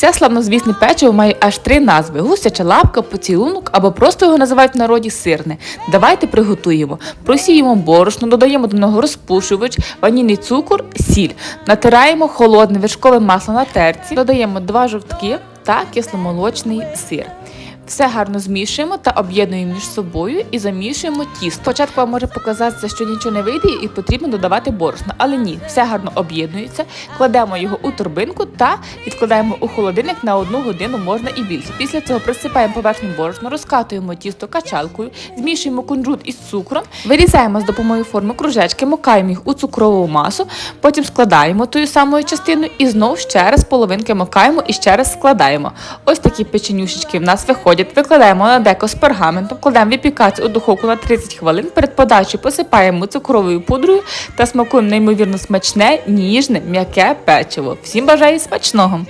Це славнозвісне печиво має аж три назви: гусяча лапка, поцілунок або просто його називають в народі сирне. Давайте приготуємо. Просіємо борошно, додаємо до нього розпушувач, ванільний цукор, сіль. Натираємо холодне вершкове масло на терці, додаємо два жовтки та кисломолочний сир. Все гарно змішуємо та об'єднуємо між собою і замішуємо тісто. Спочатку вам може показатися, що нічого не вийде і потрібно додавати борошно, але ні, все гарно об'єднується. Кладемо його у торбинку та відкладаємо у холодильник на одну годину, можна і більше. Після цього присипаємо поверхню борошно, розкатуємо тісто качалкою, змішуємо кунжут із цукром, вирізаємо з допомогою форми кружечки, мукаємо їх у цукрову масу, потім складаємо тою самою частиною і знов ще раз половинки макаємо і ще раз складаємо. Ось такі печенюшечки в нас виходять. Викладаємо на деко з пергаментом, кладемо випікатися у духовку на 30 хвилин. Перед подачею посипаємо цукровою пудрою та смакуємо неймовірно смачне, ніжне, м'яке печиво. Всім бажаю смачного!